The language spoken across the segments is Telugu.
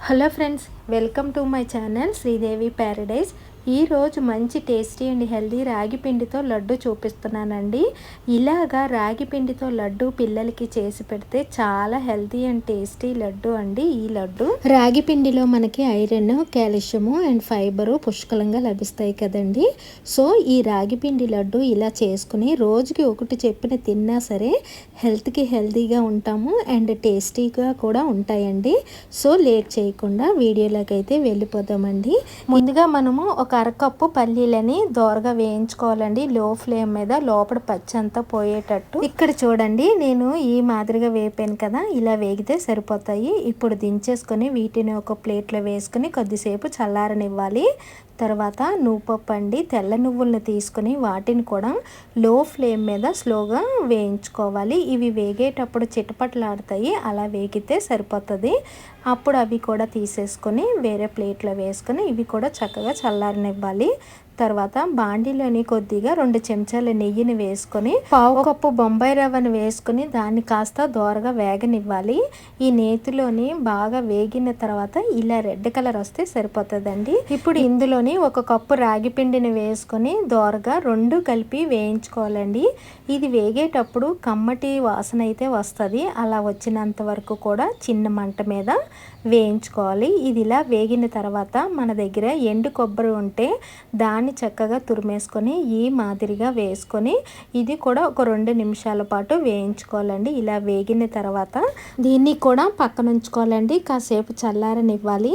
hello friends welcome to my channel Sridevi paradise ఈరోజు మంచి టేస్టీ అండ్ హెల్దీ రాగి పిండితో లడ్డు చూపిస్తున్నానండి. ఇలాగా రాగి పిండితో లడ్డు పిల్లలకి చేసి పెడితే చాలా హెల్దీ అండ్ టేస్టీ లడ్డు అండి ఈ లడ్డు. రాగి పిండిలో మనకి ఐరన్ కాల్షియము అండ్ ఫైబరు పుష్కలంగా లభిస్తాయి కదండి. సో ఈ రాగి పిండి లడ్డు ఇలా చేసుకుని రోజుకి ఒకటి చెప్పిన తిన్నా సరే హెల్త్కి హెల్తీగా ఉంటాము అండ్ టేస్టీగా కూడా ఉంటాయండి. సో లేట్ చేయకుండా వీడియోలోకి అయితే వెళ్ళిపోదామండి. ముందుగా మనము ఒక ఒక అరకప్పు పల్లీలని దోరగా వేయించుకోవాలండి. లో ఫ్లేమ్ మీద లోపల పచ్చి అంతా పోయేటట్టు. ఇక్కడ చూడండి నేను ఈ మాదిరిగా వేపాను కదా ఇలా వేగితే సరిపోతాయి. ఇప్పుడు దించేసుకొని వీటిని ఒక ప్లేట్లో వేసుకుని కొద్దిసేపు చల్లారనివ్వాలి. తర్వాత నువ్వుపప్పు అండి తెల్ల నువ్వులను తీసుకొని వాటిని కూడా లో ఫ్లేమ్ మీద స్లోగా వేయించుకోవాలి. ఇవి వేగేటప్పుడు చిటపట్లాడతాయి. అలా వేగితే సరిపోతుంది. అప్పుడు అవి కూడా తీసేసుకొని వేరే ప్లేట్లో వేసుకొని ఇవి కూడా చక్కగా చల్లారనివ్వాలి. తర్వాత బాండీలోని కొద్దిగా రెండు చెంచాల నెయ్యిని వేసుకొని పావు కప్పు బొంబాయి రవ్వను వేసుకొని దాన్ని కాస్త దోరగా వేగనివ్వాలి. ఈ నేతిలోని బాగా వేగిన తర్వాత ఇలా రెడ్ కలర్ వస్తే సరిపోతుందండి. ఇప్పుడు ఇందులోని ఒక కప్పు రాగి పిండిని వేసుకొని దోరగా రెండు కలిపి వేయించుకోవాలండి. ఇది వేగేటప్పుడు కమ్మటి వాసన అయితే వస్తుంది. అలా వచ్చినంత వరకు కూడా చిన్న మంట మీద వేయించుకోవాలి. ఇది ఇలా వేగిన తర్వాత మన దగ్గర ఎండు కొబ్బరి ఉంటే దాని దాన్ని చక్కగా తురిమేసుకొని ఈ మాదిరిగా వేసుకొని ఇది కూడా ఒక రెండు నిమిషాల పాటు వేయించుకోవాలండి. ఇలా వేగిన తర్వాత దీన్ని కూడా పక్కన ఉంచుకోవాలండి. కాసేపు చల్లారనివ్వాలి.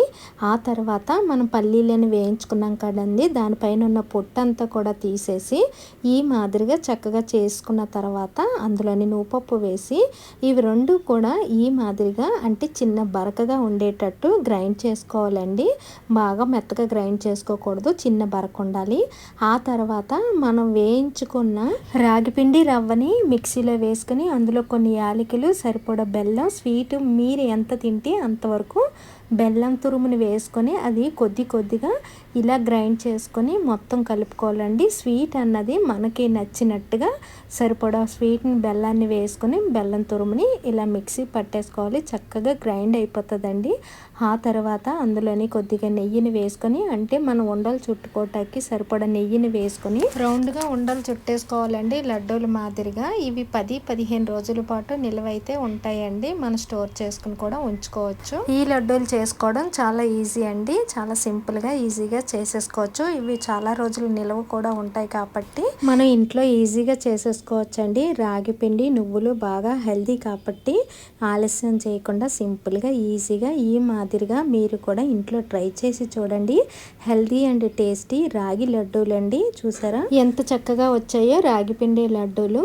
ఆ తర్వాత మనం పల్లీలను వేయించుకున్నాం కదండి. దానిపైన ఉన్న పొట్టంతా కూడా తీసేసి ఈ మాదిరిగా చక్కగా చేసుకున్న తర్వాత అందులోని నూపప్పు వేసి ఇవి రెండు కూడా ఈ మాదిరిగా అంటే చిన్న బరకగా ఉండేటట్టు గ్రైండ్ చేసుకోవాలండి. బాగా మెత్తగా గ్రైండ్ చేసుకోకూడదు. చిన్న బరక ఉండాలి. ఆ తర్వాత మనం వేయించుకున్న రాగిపిండి రవ్వని మిక్సీలో వేసుకొని అందులో కొన్ని యాలకులు సరిపడ బెల్లం స్వీట్ మీరు ఎంత తింటే అంతవరకు బెల్లం తురుముని వేసుకొని అది కొద్ది కొద్దిగా ఇలా గ్రైండ్ చేసుకొని మొత్తం కలుపుకోవాలండి. స్వీట్ అన్నది మనకి నచ్చినట్టుగా సరిపడా స్వీట్ని బెల్లాన్ని వేసుకొని బెల్లం తురుముని ఇలా మిక్సీ పట్టేసుకోవాలి. చక్కగా గ్రైండ్ అయిపోతుందండి. ఆ తర్వాత అందులోని కొద్దిగా నెయ్యిని వేసుకొని అంటే మనం ఉండలు చుట్టుకోవటానికి సరిపడా నెయ్యిని వేసుకొని రౌండ్గా ఉండలు చుట్టేసుకోవాలండి లడ్డూల మాదిరిగా. ఇవి పది పదిహేను రోజుల పాటు నిలవైతే ఉంటాయండి. మనం స్టోర్ చేసుకుని కూడా ఉంచుకోవచ్చు. ఈ లడ్డూలు చేసుకోవడం చాలా ఈజీ అండి. చాలా సింపుల్గా ఈజీగా చేసేసుకోవచ్చు. ఇవి చాలా రోజులు నిల్వ కూడా ఉంటాయి కాబట్టి మనం ఇంట్లో ఈజీగా చేసేసుకోవచ్చు అండి రాగి పిండి నువ్వులు బాగా హెల్దీ కాబట్టి ఆలస్యం చేయకుండా సింపుల్గా ఈజీగా ఈ మాదిరిగా మీరు కూడా ఇంట్లో ట్రై చేసి చూడండి. హెల్దీ అండ్ టేస్టీ రాగి లడ్డూలు అండి చూసారా? ఎంత చక్కగా వచ్చాయో రాగి పిండి లడ్డూలు.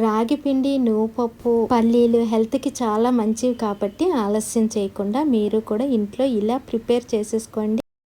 రాగి పిండి నువ్వుపప్పు పల్లీలు హెల్త్కి చాలా మంచివి కాబట్టి ఆలస్యం చేయకుండా మీరు కూడా ఇంట్లో ఇలా ప్రిపేర్ చేసేసుకోండి.